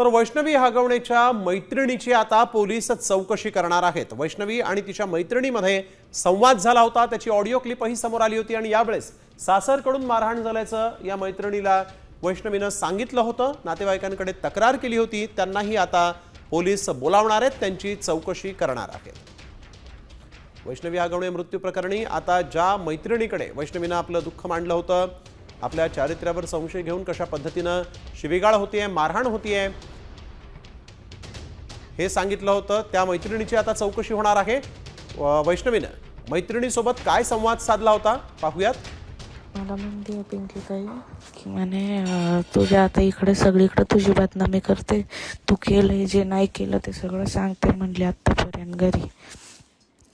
तर वैष्णवी हगवणेच्या मैत्रिणीची आता पोलीस चौकशी करणार आहेत. वैष्णवी आणि तिच्या मैत्रिणीमध्ये संवाद झाला होता. त्याची ऑडिओ क्लिपही समोर आली होती आणि यावेळेस सासरकडून मारहाण झाल्याचं या मैत्रिणीला वैष्णवीनं सांगितलं होतं. नातेवाईकांकडे तक्रार केली होती. त्यांनाही आता पोलीस बोलावणार आहेत. त्यांची चौकशी करणार आहेत. वैष्णवी आगवणे मृत्यू प्रकरणी आता ज्या मैत्रिणीकडे वैष्णवीनं आपलं दुःख मांडलं होतं आपल्या चारित्र्यावर संशय घेऊन कशा पद्धतीनं शिवीगाळ होतीये मारहाण होतीये हे सांगितलं होतं. त्या मैत्रिणीची आता चौकशी होणार आहे. वैष्णवीनं मैत्रिणीसोबत काय संवाद साधला होता? पाहूयात. मला म्हणते पिंकी ताई की म्हणे तुझ्या आता इकडे सगळीकडे तुझी बदनामी करते. तू केलंय जे नाही केलं ते सगळं सांगते म्हणले आत्तापर्यंत घरी.